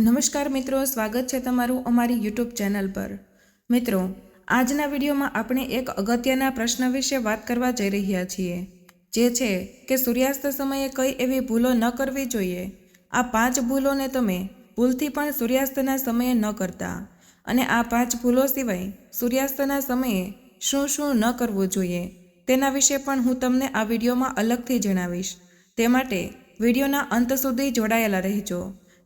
નમસ્કાર મિત્રો, સ્વાગત છે તમારું અમારી યુટ્યુબ ચેનલ પર. મિત્રો, આજના વિડીયોમાં આપણે એક અગત્યના પ્રશ્ન વિશે વાત કરવા જઈ રહ્યા છીએ, જે છે કે સૂર્યાસ્ત સમયે કઈ એવી ભૂલો ન કરવી જોઈએ? આ પાંચ ભૂલોને તમે ભૂલથી પણ સૂર્યાસ્તના સમયે ન કરતા અને આ પાંચ ભૂલો સિવાય સૂર્યાસ્તના સમયે શું શું ન કરવું જોઈએ, તેના વિશે પણ હું તમને આ વિડીયોમાં અલગથી જણાવીશ. તે માટે વિડીયોના અંત સુધી જોડાયેલા રહેજો.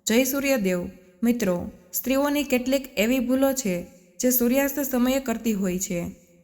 જય સૂર્યદેવ. મિત્રો, સ્ત્રીઓની કેટલીક એવી ભૂલો છે જે સૂર્યાસ્ત સમયે કરતી હોય છે.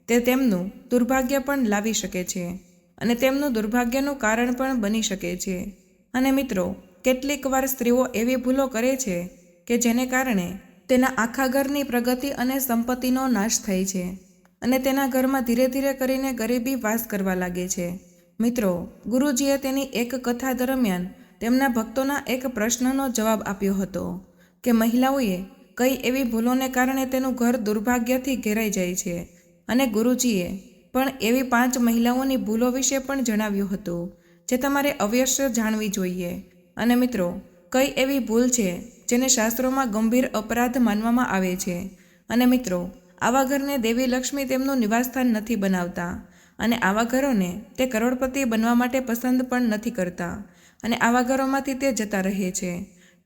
તે તેમનું દુર્ભાગ્ય પણ લાવી શકે છે અને તેમનું દુર્ભાગ્યનું કારણ પણ બની શકે છે. અને મિત્રો, કેટલીક વાર સ્ત્રીઓ એવી ભૂલો કરે છે કે જેને કારણે તેના આખા ઘરની પ્રગતિ અને સંપત્તિનો નાશ થાય છે અને તેના ઘરમાં ધીરે ધીરે કરીને ગરીબી વાસ કરવા લાગે છે. મિત્રો, ગુરુજીએ તેની એક કથા દરમિયાન તેમના ભક્તોના એક પ્રશ્નનો જવાબ આપ્યો હતો કે મહિલાઓએ કઈ એવી ભૂલોને કારણે તેનું ઘર દુર્ભાગ્યથી ઘેરાઈ જાય છે? અને ગુરુજીએ પણ એવી પાંચ મહિલાઓની ભૂલો વિશે પણ જણાવ્યું હતું, જે તમારે અવશ્ય જાણવી જોઈએ. અને મિત્રો, કઈ એવી ભૂલ છે જેને શાસ્ત્રોમાં ગંભીર અપરાધ માનવામાં આવે છે? અને મિત્રો, આવા ઘરને દેવી લક્ષ્મી તેમનું નિવાસસ્થાન નથી બનાવતા અને આવા ઘરોને તે કરોડપતિ બનવા માટે પસંદ પણ નથી કરતા. અને આવા ઘરોમાંથી તે જતા રહે છે.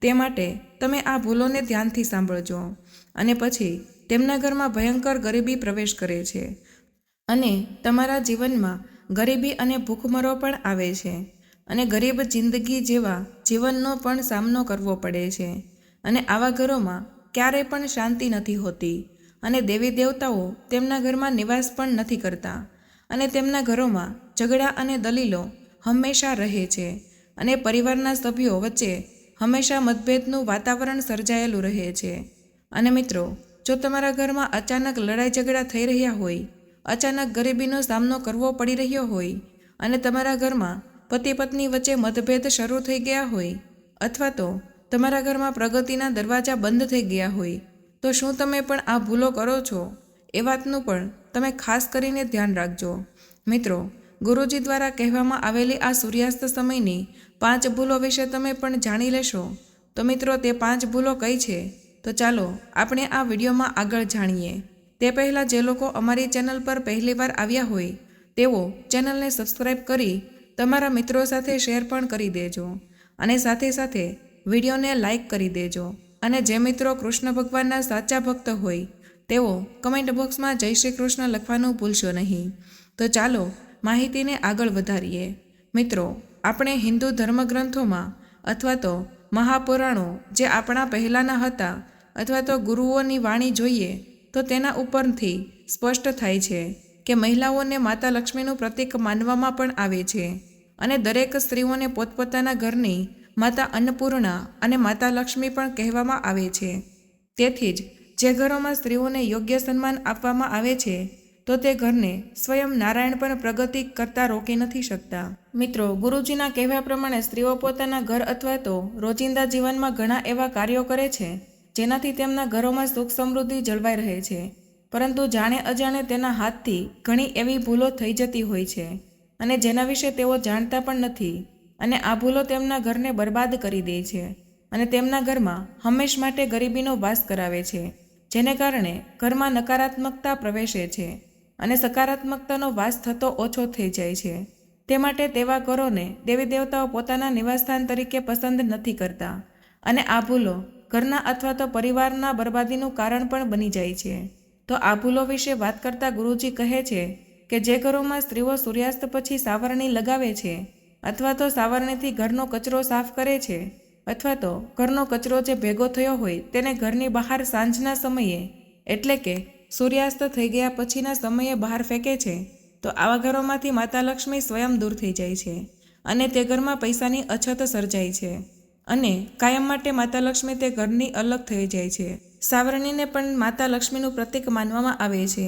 તે માટે તમે આ ભૂલોને ધ્યાનથી સાંભળજો અને પછી તેમના ઘરમાં ભયંકર ગરીબી પ્રવેશ કરે છે. અને તમારા જીવનમાં ગરીબી અને ભૂખમરો પણ આવે છે અને ગરીબ જિંદગી જેવા જીવનનો પણ સામનો કરવો પડે છે. અને આવા ઘરોમાં ક્યારેય પણ શાંતિ નથી હોતી અને દેવી દેવતાઓ તેમના ઘરમાં નિવાસ પણ નથી કરતા અને તેમના ઘરોમાં ઝઘડા અને દલીલો હંમેશા રહે છે. અને પરિવારના સભ્યો વચ્ચે હંમેશા મતભેદનું વાતાવરણ સર્જાયેલું રહે છે. અને મિત્રો, જો તમારા ઘરમાં અચાનક લડાઈ ઝઘડા થઈ રહ્યા હોય, અચાનક ગરીબીનો સામનો કરવો પડી રહ્યો હોય અને તમારા ઘરમાં પતિ પત્ની વચ્ચે મતભેદ શરૂ થઈ ગયા હોય અથવા તો તમારા ઘરમાં પ્રગતિના દરવાજા બંધ થઈ ગયા હોય, તો શું તમે પણ આ ભૂલો કરો છો? એ વાતનું પણ તમે ખાસ કરીને ધ્યાન રાખજો. મિત્રો ગુરુજી દ્વારા કહેવામાં આવેલી આ સૂર્યાસ્ત સમયની પાંચ ભૂલો વિશે તમે પણ જાણી લેશો. તો મિત્રો, તે પાંચ ભૂલો કઈ છે? તો ચાલો, આપણે આ વિડીયોમાં આગળ જાણીએ. તે પહેલાં જે લોકો અમારી ચેનલ પર પહેલીવાર આવ્યા હોય, તેઓ ચેનલને સબસ્ક્રાઈબ કરી તમારા મિત્રો સાથે શેર પણ કરી દેજો. અને સાથે સાથે વિડીયોને લાઈક કરી દેજો. અને જે મિત્રો કૃષ્ણ ભગવાનના સાચા ભક્ત હોય, તેઓ કમેન્ટ બોક્સમાં જય શ્રી કૃષ્ણ લખવાનું ભૂલશો નહીં. તો ચાલો માહિતીને આગળ વધારીએ. મિત્રો, આપણે હિન્દુ ધર્મગ્રંથોમાં અથવા તો મહાપુરાણો જે આપણા પહેલાંના હતા અથવા તો ગુરુઓની વાણી જોઈએ, તો તેના ઉપરથી સ્પષ્ટ થાય છે કે મહિલાઓને માતા લક્ષ્મીનું પ્રતીક માનવામાં પણ આવે છે અને દરેક સ્ત્રીઓને પોતપોતાના ઘરની માતા અન્નપૂર્ણા અને માતા લક્ષ્મી પણ કહેવામાં આવે છે. તેથી જ જે ઘરોમાં સ્ત્રીઓને યોગ્ય સન્માન આપવામાં આવે છે તો તે ઘરને સ્વયં નારાયણ પણ પ્રગતિ કરતા રોકી નથી શકતા. મિત્રો, ગુરુજીના કહેવા પ્રમાણે સ્ત્રીઓ પોતાના ઘર અથવા તો રોજિંદા જીવનમાં ઘણા એવા કાર્યો કરે છે, જેનાથી તેમના ઘરોમાં સુખ સમૃદ્ધિ જળવાઈ રહે છે. પરંતુ જાણે અજાણે તેના હાથથી ઘણી એવી ભૂલો થઈ જતી હોય છે અને જેના વિશે તેઓ જાણતા પણ નથી અને આ ભૂલો તેમના ઘરને બરબાદ કરી દે છે અને તેમના ઘરમાં હંમેશ માટે ગરીબીનો વાસ કરાવે છે, જેને કારણે ઘરમાં નકારાત્મકતા પ્રવેશે છે. અને સકારાત્મકતાનો વાસ થતો ઓછો થઈ જાય છે. તે માટે તેવા ઘરોને દેવી દેવતાઓ પોતાના નિવાસસ્થાન તરીકે પસંદ નથી કરતા. અને આ ભૂલો ઘરના અથવા તો પરિવારના બરબાદીનું કારણ પણ બની જાય છે. તો આ ભૂલો વિશે વાત કરતા ગુરુજી કહે છે કે જે ઘરોમાં સ્ત્રીઓ સૂર્યાસ્ત પછી સાવરણી લગાવે છે અથવા તો સાવરણીથી ઘરનો કચરો સાફ કરે છે અથવા તો ઘરનો કચરો જે ભેગો થયો હોય તેને ઘરની બહાર સાંજના સમયે, એટલે કે સૂર્યાસ્ત થઈ ગયા પછીના સમયે બહાર ફેંકે છે, તો આવા ઘરોમાંથી માતા લક્ષ્મી સ્વયં દૂર થઈ જાય છે અને તે ઘરમાં પૈસાની અછત સર્જાય છે અને કાયમ માટે માતા લક્ષ્મી તે ઘરની અલગ થઈ જાય છે. સાવરણીને પણ માતા લક્ષ્મીનું પ્રતીક માનવામાં આવે છે.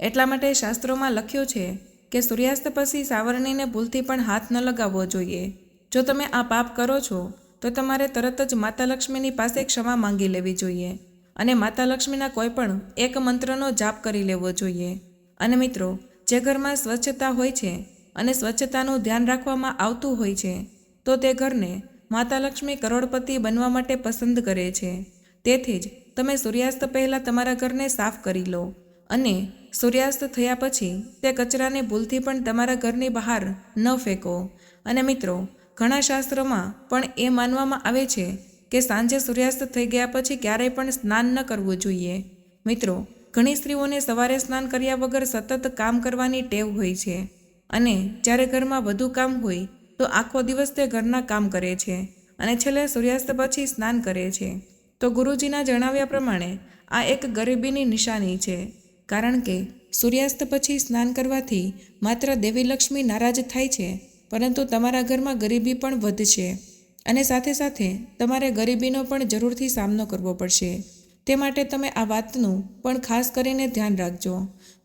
એટલા માટે શાસ્ત્રોમાં લખ્યું છે કે સૂર્યાસ્ત પછી સાવરણીને ભૂલથી પણ હાથ ન લગાવવો જોઈએ. જો તમે આ પાપ કરો છો, તો તમારે તરત જ માતા લક્ષ્મીની પાસે ક્ષમા માંગી લેવી જોઈએ. અને માતા લક્ષ્મીના કોઈ પણ એક મંત્રનો જાપ કરી લેવો જોઈએ. અને મિત્રો, જે ઘરમાં સ્વચ્છતા હોય છે અને સ્વચ્છતાનું ધ્યાન રાખવામાં આવતું હોય છે, તો તે ઘરને માતા લક્ષ્મી કરોડપતિ બનવા માટે પસંદ કરે છે. તેથી જ તમે સૂર્યાસ્ત પહેલાં તમારા ઘરને સાફ કરી લો અને સૂર્યાસ્ત થયા પછી તે કચરાને ભૂલથી પણ તમારા ઘરની બહાર ન ફેંકો. અને મિત્રો, ઘણા શાસ્ત્રોમાં પણ એ માનવામાં આવે છે કે સાંજે સૂર્યાસ્ત થઈ ગયા પછી ક્યારેય પણ સ્નાન ન કરવું જોઈએ. મિત્રો, ઘણી સ્ત્રીઓને સવારે સ્નાન કર્યા વગર સતત કામ કરવાની ટેવ હોય છે. અને જ્યારે ઘરમાં વધુ કામ હોય, તો આખો દિવસ તે ઘરના કામ કરે છે અને છેલ્લે સૂર્યાસ્ત પછી સ્નાન કરે છે. તો ગુરુજીના જણાવ્યા પ્રમાણે, આ એક ગરીબીની નિશાની છે. કારણ કે, સૂર્યાસ્ત પછી સ્નાન કરવાથી માત્ર દેવી લક્ષ્મી નારાજ થાય છે, પરંતુ તમારા ઘરમાં ગરીબી પણ વધશે. અને સાથે સાથે તમારે ગરીબીનો પણ જરૂરથી સામનો કરવો પડશે. તે માટે તમે આ વાતનું પણ ખાસ કરીને ધ્યાન રાખજો.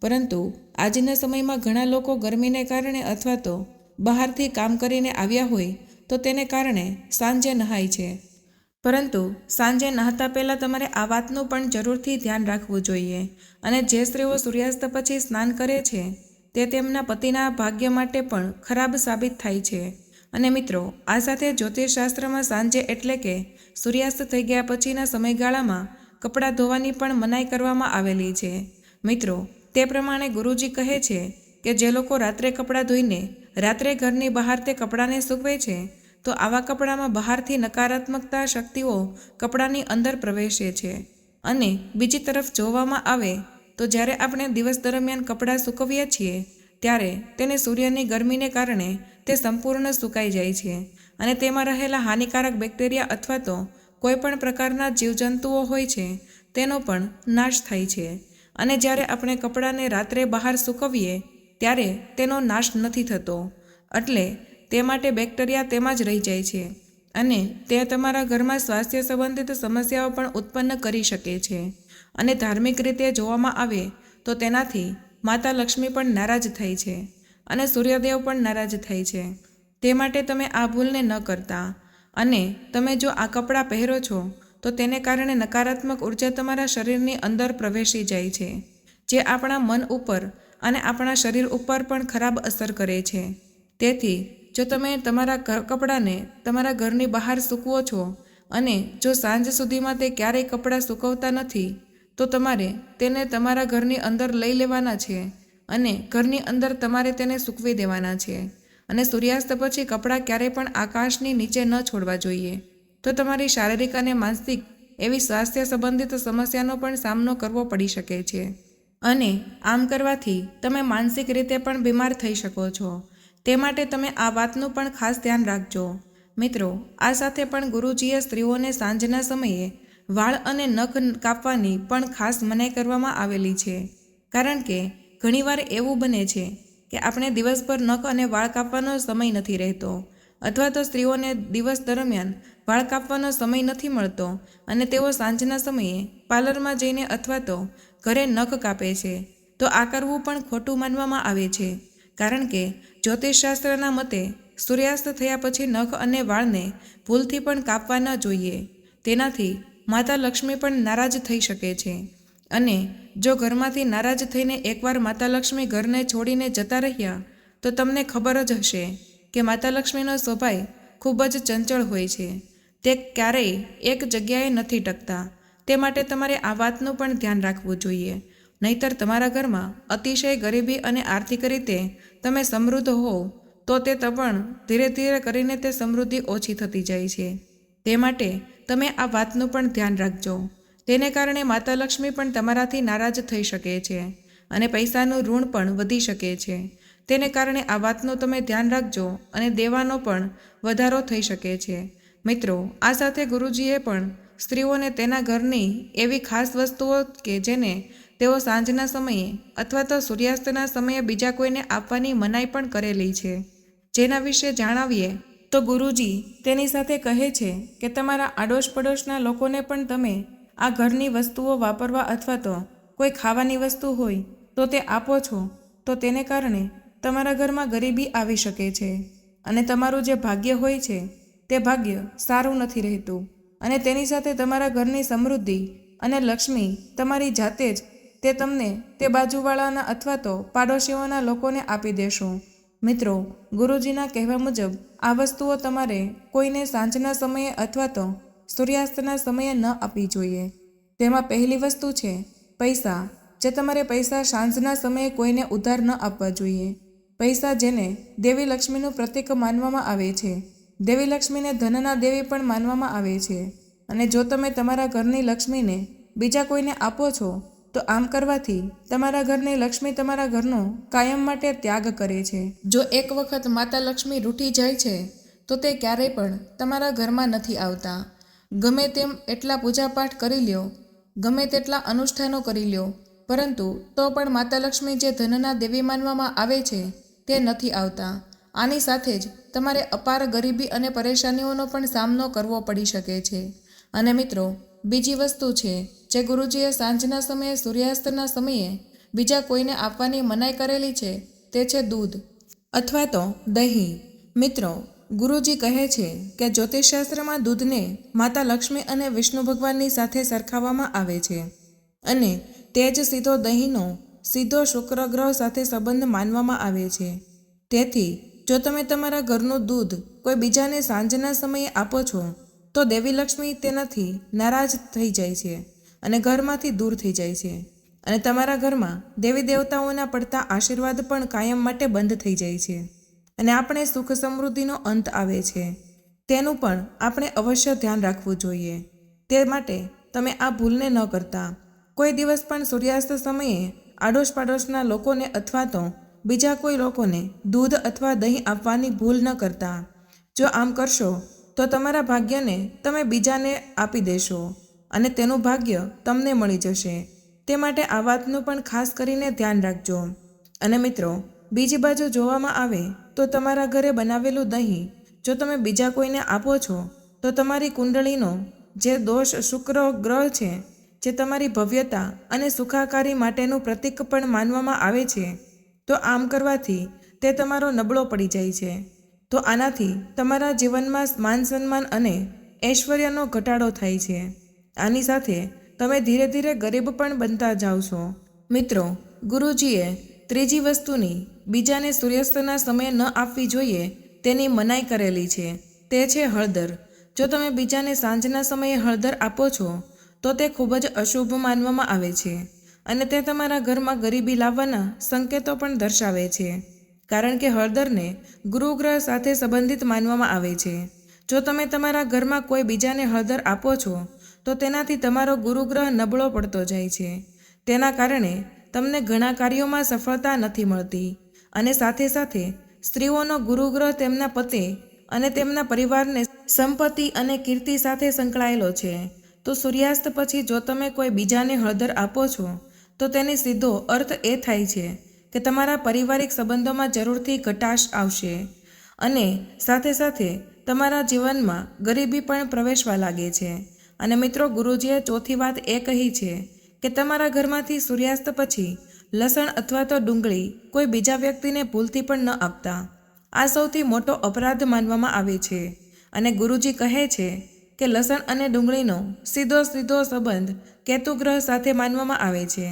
પરંતુ આજના સમયમાં ઘણા લોકો ગરમીને કારણે અથવા તો બહારથી કામ કરીને આવ્યા હોય તો તેને કારણે સાંજે નહાય છે. પરંતુ સાંજે નહાતા પહેલાં તમારે આ વાતનું પણ જરૂરથી ધ્યાન રાખવું જોઈએ અને જે સ્ત્રીઓ સૂર્યાસ્ત પછી સ્નાન કરે છે તે તેમના પતિના ભાગ્ય માટે પણ ખરાબ સાબિત થાય છે. અને મિત્રો, આ સાથે જ્યોતિષશાસ્ત્રમાં સાંજે એટલે કે સૂર્યાસ્ત થઈ ગયા પછીના સમયગાળામાં કપડાં ધોવાની પણ મનાઈ કરવામાં આવેલી છે. મિત્રો, તે પ્રમાણે ગુરુજી કહે છે કે જે લોકો રાત્રે કપડાં ધોઈને રાત્રે ઘરની બહાર તે કપડાંને સૂકવે છે, તો આવા કપડામાં બહારથી નકારાત્મકતા શક્તિઓ કપડાની અંદર પ્રવેશે છે. અને બીજી તરફ જોવામાં આવે તો જ્યારે આપણે દિવસ દરમિયાન કપડાં સૂકવીએ છીએ ત્યારે તેને સૂર્યની ગરમીને કારણે તે સંપૂર્ણ સુકાઈ જાય છે અને તેમાં રહેલા હાનિકારક બેક્ટેરિયા અથવા તો કોઈપણ પ્રકારના જીવજંતુઓ હોય છે, તેનો પણ નાશ થાય છે. અને જ્યારે આપણે કપડાને રાત્રે બહાર સૂકવીએ, ત્યારે તેનો નાશ નથી થતો. એટલે તે માટે બેક્ટેરિયા તેમાં જ રહી જાય છે અને તે તમારા ઘરમાં સ્વાસ્થ્ય સંબંધિત સમસ્યાઓ પણ ઉત્પન્ન કરી શકે છે. અને ધાર્મિક રીતે જોવામાં આવે તો તેનાથી માતા લક્ષ્મી પણ નારાજ થાય છે અને સૂર્યદેવ પણ નારાજ થાય છે. તે માટે તમે આ ભૂલને ન કરતા. અને તમે જો આ કપડાં પહેરો છો, તો તેને કારણે નકારાત્મક ઊર્જા તમારા શરીરની અંદર પ્રવેશી જાય છે, જે આપણા મન ઉપર અને આપણા શરીર ઉપર પણ ખરાબ અસર કરે છે. તેથી, જો તમે તમારા કપડાને તમારા ઘરની બહાર સૂકવો છો અને જો સાંજ સુધીમાં તે ક્યારેય કપડાં સૂકવતા નથી તો તમારે તેને તમારા ઘરની અંદર લઈ લેવાના છે અને ઘરની અંદર તમારે તેને સૂકવી દેવાના છે. અને સૂર્યાસ્ત પછી કપડાં ક્યારેય પણ આકાશની નીચે ન છોડવા જોઈએ. તો તમારી શારીરિક અને માનસિક એવી સ્વાસ્થ્ય સંબંધિત સમસ્યાનો પણ સામનો કરવો પડી શકે છે. અને આમ કરવાથી તમે માનસિક રીતે પણ બીમાર થઈ શકો છો. તે માટે તમે આ વાતનું પણ ખાસ ધ્યાન રાખજો. મિત્રો, આ સાથે પણ ગુરુજીએ સ્ત્રીઓને સાંજના સમયે વાળ અને નખ કાપવાની પણ ખાસ મનાઈ કરવામાં આવેલી છે. કારણ કે, ઘણીવાર એવું બને છે કે આપણે દિવસભર નખ અને વાળ કાપવાનો સમય નથી રહેતો, અથવા તો સ્ત્રીઓને દિવસ દરમિયાન વાળ કાપવાનો સમય નથી મળતો અને તેઓ સાંજના સમયે પાર્લરમાં જઈને અથવા તો ઘરે નખ કાપે છે, તો આ કરવું પણ ખોટું માનવામાં આવે છે. કારણ કે, જ્યોતિષશાસ્ત્રના મતે, સૂર્યાસ્ત થયા પછી નખ અને વાળને ભૂલથી પણ કાપવા ન જોઈએ. તેનાથી માતા લક્ષ્મી પણ નારાજ થઈ શકે છે. અને જો ઘરમાંથી નારાજ થઈને એકવાર માતા લક્ષ્મી ઘરને છોડીને જતા રહ્યા, તો તમને ખબર જ હશે કે માતા લક્ષ્મીનો સ્વભાવ ખૂબ જ ચંચળ હોય છે. તે ક્યારેય એક જગ્યાએ નથી ટકતા. તે માટે તમારે આ વાતનું પણ ધ્યાન રાખવું જોઈએ. નહીતર તમારા ઘરમાં અતિશય ગરીબી અને આર્થિક રીતે તમે સમૃદ્ધ હોવ, તો તે પણ ધીરે ધીરે કરીને તે સમૃદ્ધિ ઓછી થતી જાય છે. તે માટે તમે આ વાતનું પણ ધ્યાન રાખજો. તેને કારણે માતા લક્ષ્મી પણ તમારાથી નારાજ થઈ શકે છે અને પૈસાનું ઋણ પણ વધી શકે છે. તેને કારણે આ વાતનું તમે ધ્યાન રાખજો અને દેવાનો પણ વધારો થઈ શકે છે. મિત્રો, આ સાથે ગુરુજીએ પણ સ્ત્રીઓને તેના ઘરની એવી ખાસ વસ્તુઓ કે જેને તેઓ સાંજના સમયે અથવા તો સૂર્યાસ્તના સમયે બીજા કોઈને આપવાની મનાઈ પણ કરેલી છે. જેના વિશે જણાવીએ તો ગુરુજી તેની સાથે કહે છે કે તમારા આડોશ પડોશના લોકોને પણ તમે આ ઘરની વસ્તુઓ વાપરવા અથવા તો કોઈ ખાવાની વસ્તુ હોય તો તે આપો છો, તો તેને કારણે તમારા ઘરમાં ગરીબી આવી શકે છે. અને તમારું જે ભાગ્ય હોય છે, તે ભાગ્ય સારું નથી રહેતું. અને તેની સાથે તમારા ઘરની સમૃદ્ધિ અને લક્ષ્મી તમારી જાતે જ તે તમને તે બાજુવાળાના અથવા તો પાડોશીઓના લોકોને આપી દેશો. મિત્રો, ગુરુજીના કહેવા મુજબ, આ વસ્તુઓ તમારે કોઈને સાંજના સમયે અથવા તો સૂર્યાસ્તના સમયે ન આપવી જોઈએ. તેમાં પહેલી વસ્તુ છે, પૈસા. જે તમારે પૈસા સાંજના સમયે કોઈને ઉધાર ન આપવા જોઈએ. પૈસા જેને દેવી લક્ષ્મીનું પ્રતીક માનવામાં આવે છે. દેવી લક્ષ્મીને ધનના દેવી પણ માનવામાં આવે છે. અને જો તમે તમારા ઘરની લક્ષ્મીને બીજા કોઈને આપો છો તો આમ કરવાથી તમારા ઘરની લક્ષ્મી તમારા ઘરનો કાયમ માટે ત્યાગ કરે છે. જો એક વખત માતા લક્ષ્મી રૂઠી જાય છે, તો તે ક્યારેય પણ તમારા ઘરમાં નથી આવતા. ગમે તેમ એટલા પૂજાપાઠ કરી લ્યો, ગમે તેટલા અનુષ્ઠાનો કરી લ્યો, પરંતુ તો પણ માતા લક્ષ્મી જે ધનના દેવી માનવામાં આવે છે, તે નથી આવતા. આની સાથે જ તમારે અપાર ગરીબી અને પરેશાનીઓનો પણ સામનો કરવો પડી શકે છે. અને મિત્રો, બીજી વસ્તુ છે જે ગુરુજીએ સાંજના સમયે, સૂર્યાસ્તના સમયે બીજા કોઈને આપવાની મનાઈ કરેલી છે, તે છે દૂધ અથવા તો દહીં. મિત્રો, ગુરુજી કહે છે કે જ્યોતિષશાસ્ત્રમાં દૂધને માતા લક્ષ્મી અને વિષ્ણુ ભગવાનની સાથે સરખાવવામાં આવે છે અને તે જ સીધો દહીંનો સીધો શુક્ર ગ્રહ સાથે સંબંધ માનવામાં આવે છે. તેથી, જો તમે તમારા ઘરનું દૂધ કોઈ બીજાને સાંજના સમયે આપો છો, તો દેવી લક્ષ્મી તેનાથી નારાજ થઈ જાય છે. અને ઘરમાંથી દૂર થઈ જાય છે. અને તમારા ઘરમાં દેવી દેવતાઓના પડતા આશીર્વાદ પણ કાયમ માટે બંધ થઈ જાય છે. અને આપણે સુખ સમૃદ્ધિનો અંત આવે છે. તેનું પણ આપણે અવશ્ય ધ્યાન રાખવું જોઈએ. તે માટે તમે આ ભૂલને ન કરતા. કોઈ દિવસ પણ સૂર્યાસ્ત સમયે આડોશ પાડોશના લોકોને અથવા તો બીજા કોઈ લોકોને દૂધ અથવા દહીં આપવાની ભૂલ ન કરતા. જો આમ કરશો, તો તમારા ભાગ્યને તમે બીજાને આપી દેશો. અને તેનું ભાગ્ય તમને મળી જશે. તે માટે આ વાતનું પણ ખાસ કરીને ધ્યાન રાખજો. અને મિત્રો, બીજી બાજુ જોવામાં આવે તો તમારા ઘરે બનાવેલું દહીં, જો તમે બીજા કોઈને આપો છો, તો તમારી કુંડળીનો, જે દોષ શુક્ર ગ્રહ છે, જે તમારી ભવ્યતા અને સુખાકારી માટેનું પ્રતીક પણ માનવામાં આવે છે, તો આમ કરવાથી તે તમારો નબળો પડી જાય છે. તો આનાથી તમારા જીવનમાં માન સન્માન અને ઐશ્વર્યનો ઘટાડો થાય છે. આની સાથે તમે ધીરે ધીરે ગરીબ પણ બનતા જાઓ છો. મિત્રો, ગુરુજીએ ત્રીજી વસ્તુની બીજાને સૂર્યાસ્તના સમયે ન આપવી જોઈએ તેની મનાઈ કરેલી છે. તે છે હળદર. જો તમે બીજાને સાંજના સમયે હળદર આપો છો, તો તે ખૂબ જ અશુભ માનવામાં આવે છે અને તે તમારા ઘરમાં ગરીબી લાવવાના સંકેતો પણ દર્શાવે છે. કારણ કે હળદરને ગુરુગ્રહ સાથે સંબંધિત માનવામાં આવે છે. જો તમે તમારા ઘરમાં કોઈ બીજાને હળદર આપો છો તો તેનાથી તમારો ગુરુગ્રહ નબળો પડતો જાય છે. તેના કારણે તમને ઘણા કાર્યોમાં સફળતા નથી મળતી અને સાથે સાથે સ્ત્રીઓનો ગુરુગ્રહ તેમના પતિ અને તેમના પરિવારને સંપત્તિ અને કીર્તિ સાથે સંકળાયેલો છે. તો સૂર્યાસ્ત પછી જો તમે કોઈ બીજાને હળદર આપો છો, તો તેની સીધો અર્થ એ થાય છે કે તમારા પારિવારિક સંબંધોમાં જરૂરથી ઘટાશ આવશે અને સાથે સાથે તમારા જીવનમાં ગરીબી પણ પ્રવેશવા લાગે છે. અને મિત્રો ગુરુજીએ ચોથી વાત એ કહી છે કે તમારા ઘરમાંથી સૂર્યાસ્ત પછી લસણ અથવા તો ડુંગળી કોઈ બીજા વ્યક્તિને ભૂલથી પણ ન આપતા. આ સૌથી મોટો અપરાધ માનવામાં આવે છે. અને ગુરુજી કહે છે કે લસણ અને ડુંગળીનો સીધો સીધો સંબંધ કેતુગ્રહ સાથે માનવામાં આવે છે.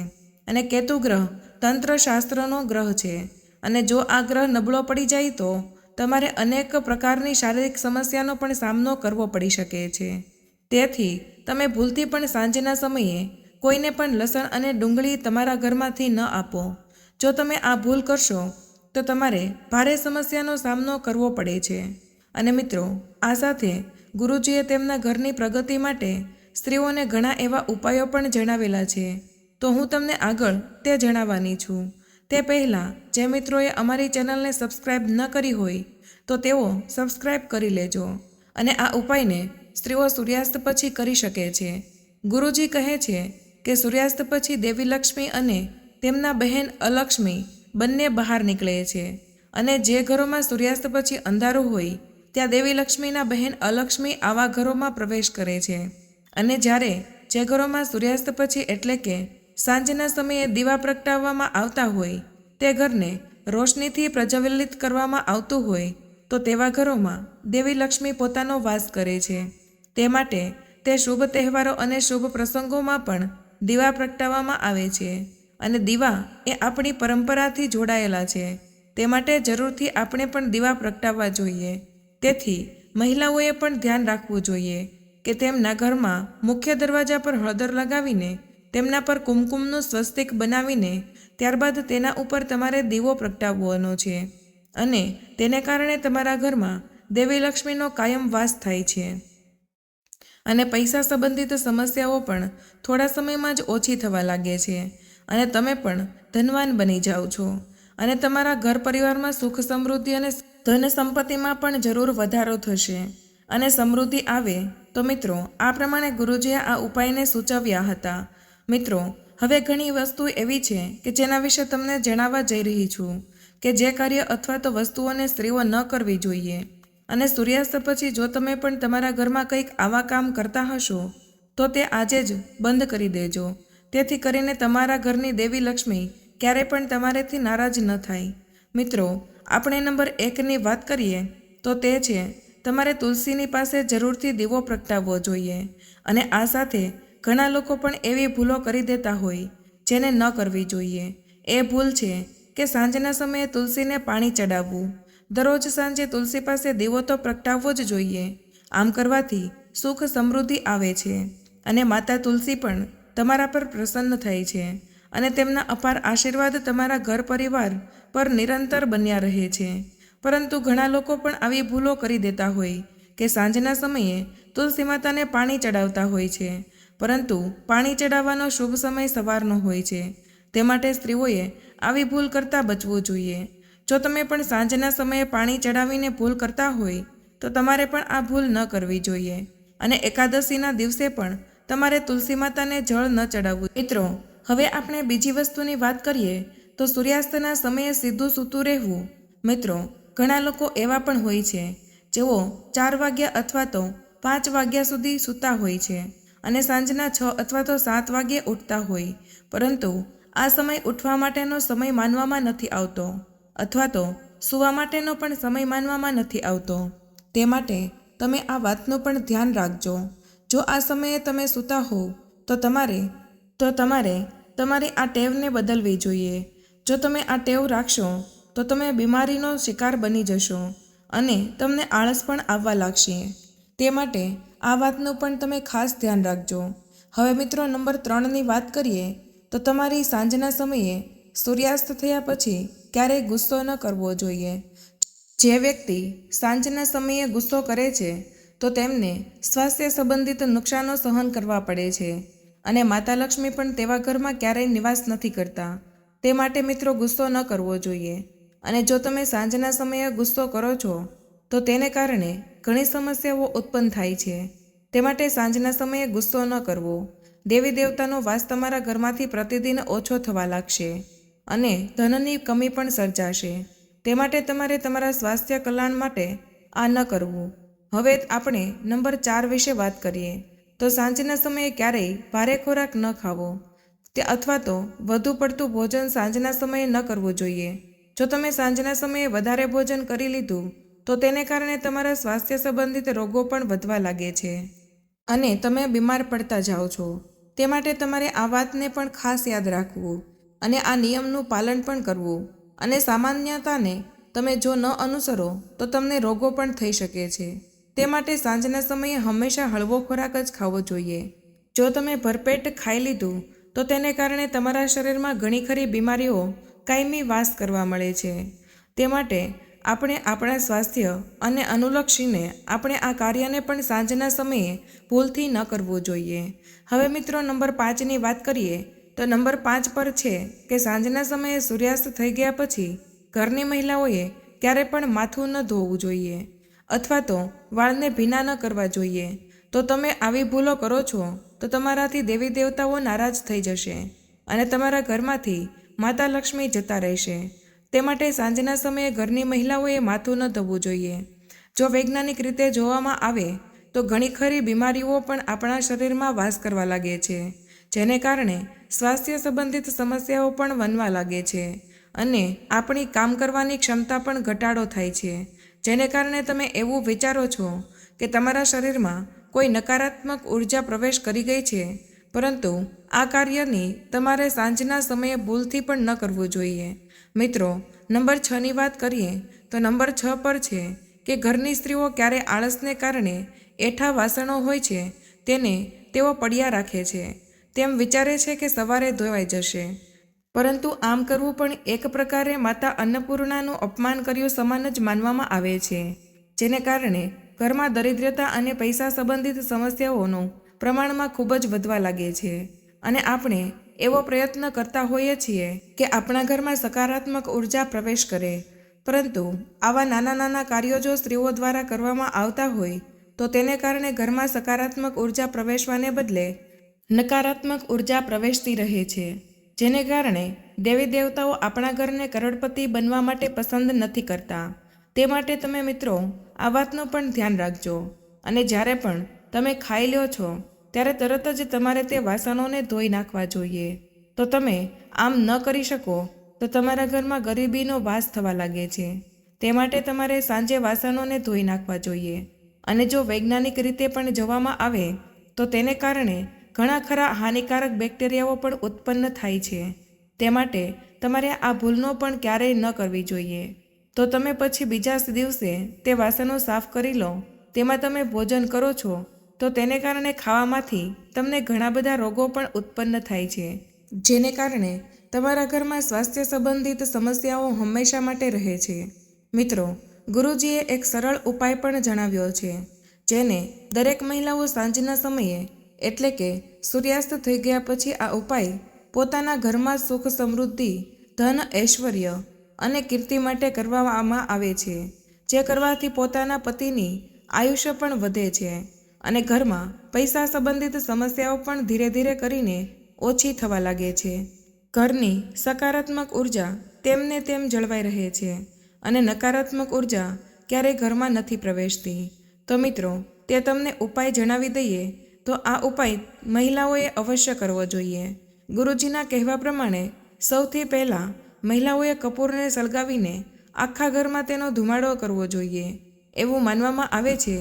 અને કેતુગ્રહ તંત્રશાસ્ત્રનો ગ્રહ છે. અને જો આ ગ્રહ નબળો પડી જાય તો તમારે અનેક પ્રકારની શારીરિક સમસ્યાનો પણ સામનો કરવો પડી શકે છે. તેથી તમે ભૂલથી પણ સાંજના સમયે કોઈને પણ લસણ અને ડુંગળી તમારા ઘરમાંથી ન આપો. જો તમે આ ભૂલ કરશો, તો તમારે ભારે સમસ્યાનો સામનો કરવો પડે છે. અને મિત્રો, આ સાથે ગુરુજીએ તેમના ઘરની પ્રગતિ માટે સ્ત્રીઓને ઘણા એવા ઉપાયો પણ જણાવેલા છે. તો હું તમને આગળ તે જણાવવાની છું. તે પહેલાં, જે મિત્રોએ અમારી ચેનલને સબસ્ક્રાઈબ ન કરી હોય, તો તેઓ સબસ્ક્રાઈબ કરી લેજો. અને આ ઉપાયને સ્ત્રીઓ સૂર્યાસ્ત પછી કરી શકે છે. ગુરુજી કહે છે કે સૂર્યાસ્ત પછી દેવી લક્ષ્મી અને તેમના બહેન અલક્ષ્મી બંને બહાર નીકળે છે અને જે ઘરોમાં સૂર્યાસ્ત પછી અંધારું હોય, ત્યાં દેવી લક્ષ્મીના બહેન અલક્ષ્મી આવા ઘરોમાં પ્રવેશ કરે છે. અને જ્યારે જે ઘરોમાં સૂર્યાસ્ત પછી એટલે કે સાંજના સમયે દીવા પ્રગટાવવામાં આવતા હોય, તે ઘરને રોશનીથી પ્રજ્વલિત કરવામાં આવતું હોય, તો તેવા ઘરોમાં દેવી લક્ષ્મી પોતાનો વાસ કરે છે. તે માટે તે શુભ તહેવારો અને શુભ પ્રસંગોમાં પણ દીવા પ્રગટાવવામાં આવે છે અને દીવા એ આપણી પરંપરાથી જોડાયેલા છે. તે માટે જરૂરથી આપણે પણ દીવા પ્રગટાવવા જોઈએ. તેથી મહિલાઓએ પણ ધ્યાન રાખવું જોઈએ કે તેમના ઘરમાં મુખ્ય દરવાજા પર હળદર લગાવીને તેમના પર કુમકુમનું સ્વસ્તિક બનાવીને ત્યારબાદ તેના ઉપર તમારે દીવો પ્રગટાવવાનો છે અને તેને કારણે તમારા ઘરમાં દેવી લક્ષ્મીનો કાયમ વાસ થાય છે. અને પૈસા સંબંધિત સમસ્યાઓ પણ થોડા સમયમાં જ ઓછી થવા લાગે છે. અને તમે પણ ધનવાન બની જાઓ છો. અને તમારા ઘર પરિવારમાં સુખ સમૃદ્ધિ અને ધન સંપત્તિમાં પણ જરૂર વધારો થશે. અને સમૃદ્ધિ આવે તો મિત્રો, આ પ્રમાણે ગુરુજીએ આ ઉપાયને સૂચવ્યા હતા. મિત્રો, હવે ઘણી વસ્તુ એવી છે કે જેના વિશે તમને જણાવવા જઈ રહી છું કે જે કાર્ય અથવા તો વસ્તુઓને સ્ત્રીઓ ન કરવી જોઈએ. અને સૂર્યાસ્ત પછી જો તમે પણ તમારા ઘરમાં કંઈક આવા કામ કરતા હશો, તો તે આજે જ બંધ કરી દેજો. તેથી કરીને તમારા ઘરની દેવી લક્ષ્મી ક્યારે પણ તમારેથી નારાજ ન થાય. મિત્રો, આપણે નંબર એકની વાત કરીએ, તો તે છે, તમારે તુલસીની પાસે જરૂરથી દીવો પ્રગટાવવો જોઈએ. અને આ સાથે ઘણા લોકો પણ એવી ભૂલો કરી દેતા હોય, જેને ન કરવી જોઈએ. એ ભૂલ છે કે સાંજના સમયે તુલસીને પાણી ચડાવવું. દરરોજ સાંજે તુલસી પાસે દીવો તો પ્રગટાવવો જ જોઈએ. આમ કરવાથી સુખ સમૃદ્ધિ આવે છે અને માતા તુલસી પણ તમારા પર પ્રસન્ન થાય છે અને તેમના અપાર આશીર્વાદ તમારા ઘર પરિવાર પર નિરંતર બન્યા રહે છે. પરંતુ ઘણા લોકો પણ આવી ભૂલો કરી દેતા હોય કે સાંજના સમયે તુલસી માતાને પાણી ચડાવતા હોય છે. પરંતુ પાણી ચડાવવાનો શુભ સમય સવારનો હોય છે. તે માટે સ્ત્રીઓએ આવી ભૂલ કરતાં બચવું જોઈએ. જો તમે પણ સાંજના સમયે પાણી ચડાવીને ભૂલ કરતા હોય, તો તમારે પણ આ ભૂલ ન કરવી જોઈએ. અને એકાદશીના દિવસે પણ તમારે તુલસી માતાને જળ ન ચડાવવું મિત્રો, હવે આપણે બીજી વસ્તુની વાત કરીએ, તો સૂર્યાસ્તના સમયે સીધું સૂતું રહેવું. મિત્રો, ઘણા લોકો એવા પણ હોય છે, જેઓ ચાર વાગ્યા અથવા તો પાંચ વાગ્યા સુધી સૂતા હોય છે અને સાંજના છ અથવા તો સાત વાગ્યે ઉઠતા હોય. પરંતુ આ સમય ઉઠવા માટેનો સમય માનવામાં નથી આવતો. અથવા તો સૂવા માટેનો પણ સમય માનવામાં નથી આવતો. તે માટે તમે આ વાતનું પણ ધ્યાન રાખજો. જો આ સમયે તમે સૂતા હો તો તમારે તો તમારે, તમારી આ ટેવને બદલવી જોઈએ. જો તમે આ ટેવ રાખશો, તો તમે બીમારીનો શિકાર બની જશો અને તમને આળસ પણ આવવા લાગશે. તે માટે આ વાતનું પણ તમે ખાસ ધ્યાન રાખજો. હવે મિત્રો, નંબર ત્રણની વાત કરીએ, તો તમારી સાંજના સમયે સૂર્યાસ્ત થયા પછી ક્યારેય ગુસ્સો ન કરવો જોઈએ? જે વ્યક્તિ સાંજના સમયે ગુસ્સો કરે છે, તો તેમને સ્વાસ્થ્ય સંબંધિત નુકસાનો સહન કરવા પડે છે અને માતા લક્ષ્મી પણ તેવા ઘરમાં ક્યારેય નિવાસ નથી કરતા. તે માટે મિત્રો ગુસ્સો ન કરવો જોઈએ. અને જો તમે સાંજના સમયે ગુસ્સો કરો છો, તો તેને કારણે ઘણી સમસ્યાઓ ઉત્પન્ન થાય છે. તે માટે સાંજના સમયે ગુસ્સો ન કરવો. દેવી દેવતાનો વાસ તમારા ઘરમાંથી પ્રતિદિન ઓછો થવા લાગશે. અને ધનની કમી પણ સર્જાશે. તે માટે તમારે તમારા સ્વાસ્થ્ય કલ્યાણ માટે આ ન કરવું. હવે આપણે નંબર ચાર વિશે વાત કરીએ. તો સાંજના સમયે ક્યારેય ભારે ખોરાક ન ખાવો. તે અથવા તો વધુ પડતું ભોજન સાંજના સમયે ન કરવું જોઈએ. જો તમે સાંજના સમયે વધારે ભોજન કરી લીધું, તો તેને કારણે તમારા સ્વાસ્થ્ય સંબંધિત રોગો પણ વધવા લાગે છે. અને તમે બીમાર પડતા જાઓ છો. તે માટે તમારે આ વાતને પણ ખાસ યાદ રાખવું. અને આ નિયમનું પાલન પણ કરવું. અને સામાન્યતાને તમે જો ન અનુસરો, તો તમને રોગો પણ થઈ શકે છે. તે માટે સાંજના સમયે હંમેશા હળવો ખોરાક જ ખાવો જોઈએ. જો તમે ભરપેટ ખાઈ લીધું, તો તેને કારણે તમારા શરીરમાં ઘણી ખરી બીમારીઓ કાયમી વાસ કરવા મળે છે. તે માટે આપણે આપણા સ્વાસ્થ્ય અને અનુલક્ષીને આપણે આ કાર્યને પણ સાંજના સમયે ભૂલથી ન કરવું જોઈએ. હવે મિત્રો નંબર પાંચની વાત કરીએ તો નંબર પાંચ પર છે કે સાંજના સમયે સૂર્યાસ્ત થઈ ગયા પછી ઘરની મહિલાઓએ ક્યારે પણ માથું ન ધોવું જોઈએ અથવા તો વાળને ભીના ન કરવા જોઈએ. તો તમે આવી ભૂલો કરો છો તો તમારાથી દેવી દેવતાઓ નારાજ થઈ જશે અને તમારા ઘરમાંથી માતા લક્ષ્મી જતા રહેશે. તે માટે સાંજના સમયે ઘરની મહિલાઓએ માથું ન ધોવું જોઈએ. જો વૈજ્ઞાનિક રીતે જોવામાં આવે તો ઘણી ખરી બીમારીઓ પણ આપણા શરીરમાં વાસ કરવા લાગે છે, જેને કારણે સ્વાસ્થ્ય સંબંધિત સમસ્યાઓ પણ વનવા લાગે છે અને આપણી કામ કરવાની ક્ષમતા પણ ઘટાડો થાય છે. જેને કારણે તમે એવું વિચારો છો કે તમારા શરીરમાં કોઈ નકારાત્મક ઊર્જા પ્રવેશ કરી ગઈ છે, પરંતુ આ કાર્યની તમારે સાંજના સમયે ભૂલથી પણ ન કરવું જોઈએ. મિત્રો, નંબર છની વાત કરીએ તો નંબર છ પર છે કે ઘરની સ્ત્રીઓ ક્યારે આળસને કારણે એઠા વાસણો હોય છે, તેને તેઓ પડ્યા રાખે છે. તેમ વિચારે છે કે સવારે ધોવાઈ જશે. પરંતુ આમ કરવું પણ એક પ્રકારે માતા અન્નપૂર્ણાનું અપમાન કર્યું સમાન જ માનવામાં આવે છે. જેને કારણે ઘરમાં દરિદ્રતા અને પૈસા સંબંધિત સમસ્યાઓનું પ્રમાણમાં ખૂબ જ વધવા લાગે છે. અને આપણે એવો પ્રયત્ન કરતા હોઈએ છીએ કે આપણા ઘરમાં સકારાત્મક ઊર્જા પ્રવેશ કરે. પરંતુ આવા નાના નાના કાર્યો જો સ્ત્રીઓ દ્વારા કરવામાં આવતા હોય, તો તેને કારણે ઘરમાં સકારાત્મક ઊર્જા પ્રવેશવાને બદલે નકારાત્મક ઊર્જા પ્રવેશતી રહે છે, જેને કારણે દેવી દેવતાઓ આપણા ઘરને કરોડપતિ બનવા માટે પસંદ નથી કરતા. તે માટે તમે મિત્રો, આ વાતનું પણ ધ્યાન રાખજો. અને જ્યારે પણ તમે ખાઈ લ્યો છો, ત્યારે તરત જ તમારે તે વાસણોને ધોઈ નાખવા જોઈએ. તો તમે આમ ન કરી શકો, તો તમારા ઘરમાં ગરીબીનો વાસ થવા લાગે છે. તે માટે તમારે સાંજે વાસણોને ધોઈ નાખવા જોઈએ. અને જો વૈજ્ઞાનિક રીતે પણ જોવામાં આવે, તો તેને કારણે ઘણા ખરા હાનિકારક બેક્ટેરિયાઓ પણ ઉત્પન્ન થાય છે. તે માટે તમારે આ ભૂલનો પણ ક્યારેય ન કરવી જોઈએ. તો તમે પછી બીજા દિવસે તે વાસણો સાફ કરી લો. તેમાં તમે ભોજન કરો છો. તો તેને કારણે ખાવામાંથી તમને ઘણા બધા રોગો પણ ઉત્પન્ન થાય છે. જેને કારણે તમારા ઘરમાં સ્વાસ્થ્ય સંબંધિત સમસ્યાઓ હંમેશા માટે રહે છે. મિત્રો, ગુરુજીએ એક સરળ ઉપાય પણ જણાવ્યો છે. જેને દરેક મહિલાઓ સાંજના સમયે એટલે કે સૂર્યાસ્ત થઈ ગયા પછી આ ઉપાય પોતાના ઘરમાં સુખ સમૃદ્ધિ, ધન, ઐશ્વર્ય અને કીર્તિ માટે કરવામાં આવે છે, જે કરવાથી પોતાના પતિની આયુષ્ય પણ વધે છે અને ઘરમાં પૈસા સંબંધિત સમસ્યાઓ પણ ધીરે ધીરે કરીને ઓછી થવા લાગે છે. ઘરની સકારાત્મક ઊર્જા તેમને તેમ જળવાઈ રહે છે અને નકારાત્મક ઊર્જા ક્યારેય ઘરમાં નથી પ્રવેશતી. તો મિત્રો, તે તમને ઉપાય જણાવી દઈએ તો આ ઉપાય મહિલાઓએ અવશ્ય કરવો જોઈએ. ગુરુજીના કહેવા પ્રમાણે, સૌથી પહેલાં મહિલાઓએ કપૂરને સળગાવીને આખા ઘરમાં તેનો ધુમાડો કરવો જોઈએ. એવું માનવામાં આવે છે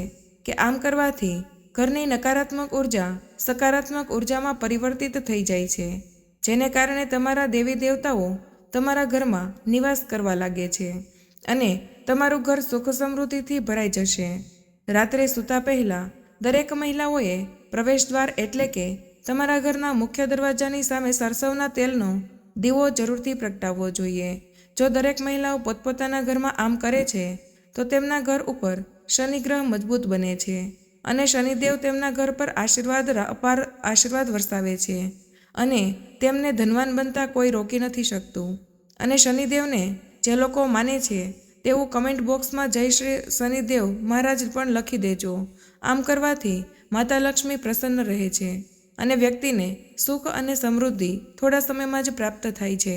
કે આમ કરવાથી ઘરની નકારાત્મક ઊર્જા સકારાત્મક ઉર્જામાં પરિવર્તિત થઈ જાય છે, જેને કારણે તમારા દેવી દેવતાઓ તમારા ઘરમાં નિવાસ કરવા લાગે છે અને તમારું ઘર સુખ સમૃદ્ધિથી ભરાઈ જશે. રાત્રે સૂતા પહેલાં દરેક મહિલાઓએ પ્રવેશદ્વાર એટલે કે તમારા ઘરના મુખ્ય દરવાજાની સામે સરસવના તેલનો દીવો જરૂરથી પ્રગટાવવો જોઈએ. જો દરેક મહિલાઓ પોતપોતાના ઘરમાં આમ કરે છે, તો તેમના ઘર ઉપર શનિગ્રહ મજબૂત બને છે અને શનિદેવ તેમના ઘર પર આશીર્વાદ અપાર આશીર્વાદ વરસાવે છે અને તેમને ધનવાન બનતા કોઈ રોકી નથી શકતું. અને શનિદેવને જે લોકો માને છે, તેવું કમેન્ટ બોક્સમાં જય શ્રી શનિદેવ મહારાજ પણ લખી દેજો. આમ કરવાથી માતા લક્ષ્મી પ્રસન્ન રહે છે અને વ્યક્તિને સુખ અને સમૃદ્ધિ થોડા સમયમાં જ પ્રાપ્ત થાય છે.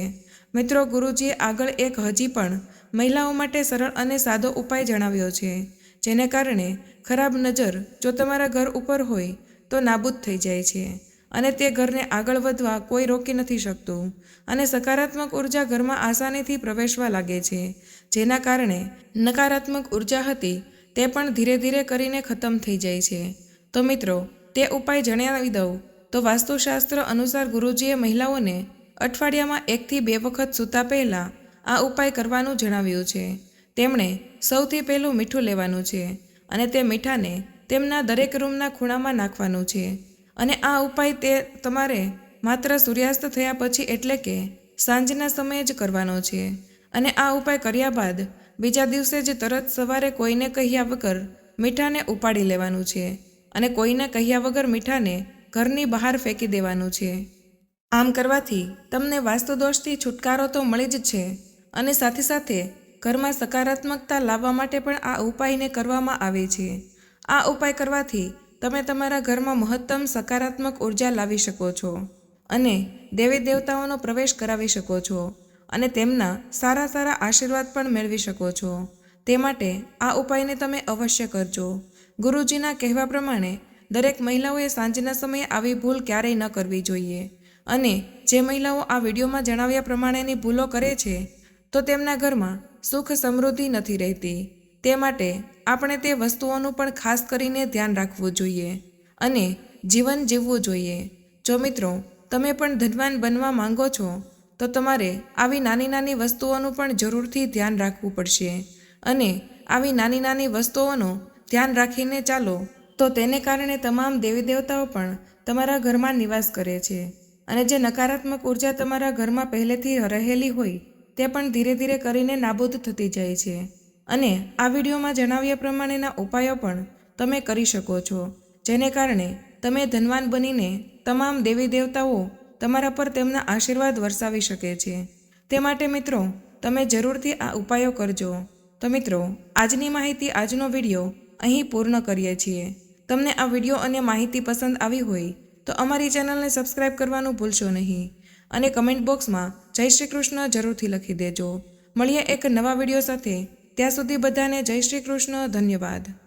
મિત્રો, ગુરુજીએ આગળ એક હજી પણ મહિલાઓ માટે સરળ અને સાદો ઉપાય જણાવ્યો છે, જેને કારણે ખરાબ નજર જો તમારા ઘર ઉપર હોય તો નાબૂદ થઈ જાય છે અને તે ઘરને આગળ વધવા કોઈ રોકી નથી શકતું અને સકારાત્મક ઊર્જા ઘરમાં આસાનીથી પ્રવેશવા લાગે છે, જેના કારણે નકારાત્મક ઊર્જા હતી તે પણ ધીરે ધીરે કરીને ખતમ થઈ જાય છે. તો મિત્રો, તે ઉપાય જણાવી દઉં. તો વાસ્તુશાસ્ત્ર અનુસાર ગુરુજીએ મહિલાઓને અઠવાડિયામાં એકથી બે વખત સૂતા પહેલાં આ ઉપાય કરવાનું જણાવ્યું છે. તેમણે સૌથી પહેલું મીઠું લેવાનું છે અને તે મીઠાને તેમના દરેક રૂમના ખૂણામાં નાખવાનું છે. અને આ ઉપાય તે તમારે માત્ર સૂર્યાસ્ત થયા પછી એટલે કે સાંજના સમયે જ કરવાનો છે. અને આ ઉપાય કર્યા બાદ બીજા દિવસે જ તરત સવારે કોઈને કહ્યા વગર મીઠાને ઉપાડી લેવાનું છે. અને કોઈને કહ્યા વગર મીઠાને ઘરની બહાર ફેંકી દેવાનું છે. આમ કરવાથી તમને વાસ્તુદોષથી છુટકારો તો મળી જ છે અને સાથે સાથે ઘરમાં સકારાત્મકતા લાવવા માટે પણ આ ઉપાયને કરવામાં આવે છે. આ ઉપાય કરવાથી તમે તમારા ઘરમાં મહત્તમ સકારાત્મક ઊર્જા લાવી શકો છો અને દેવી દેવતાઓનો પ્રવેશ કરાવી શકો છો અને તેમના સારા સારા આશીર્વાદ પણ મેળવી શકો છો. તે માટે આ ઉપાયને તમે અવશ્ય કરજો. ગુરુજીના કહેવા પ્રમાણે, દરેક મહિલાઓએ સાંજના સમયે આવી ભૂલ ક્યારેય ન કરવી જોઈએ. અને જે મહિલાઓ આ વિડીયોમાં જણાવ્યા પ્રમાણેની ભૂલો કરે છે, તો તેમના ઘરમાં સુખ સમૃદ્ધિ નથી રહેતી. તે માટે આપણે તે વસ્તુઓનું પણ ખાસ કરીને ધ્યાન રાખવું જોઈએ અને જીવન જીવવું જોઈએ. જો મિત્રો, તમે પણ ધનવાન બનવા માંગો છો, તો તમારે આવી નાની નાની વસ્તુઓનું પણ જરૂરથી ધ્યાન રાખવું પડશે. અને આવી નાની નાની વસ્તુઓનું ધ્યાન રાખીને ચાલો, તો તેને કારણે તમામ દેવી દેવતાઓ પણ તમારા ઘરમાં નિવાસ કરે છે. અને જે નકારાત્મક ઊર્જા તમારા ઘરમાં પહેલેથી રહેલી હોય, તે પણ ધીરે ધીરે કરીને નાબૂદ થતી જાય છે. અને આ વિડીયોમાં જણાવ્યા પ્રમાણેના ઉપાયો પણ તમે કરી શકો છો, જેને કારણે તમે ધનવાન બનીને તમામ દેવી દેવતાઓ તમારા પર તેમના આશીર્વાદ વરસાવી શકે છે. તે માટે મિત્રો, તમે જરૂરથી આ ઉપાયો કરજો. તો મિત્રો, આજની માહિતી, આજનો વીડિયો અહીં પૂર્ણ કરીએ છીએ. તમને આ વીડિયો અને માહિતી પસંદ આવી હોય, તો અમારી ચેનલને સબસ્ક્રાઇબ કરવાનું ભૂલશો નહીં. અને કમેન્ટ બોક્સમાં જય શ્રી કૃષ્ણ જરૂરથી લખી દેજો. મળીએ એક નવા વીડિયો સાથે. ત્યાં સુધી બધાને જય શ્રી કૃષ્ણ, ધન્યવાદ.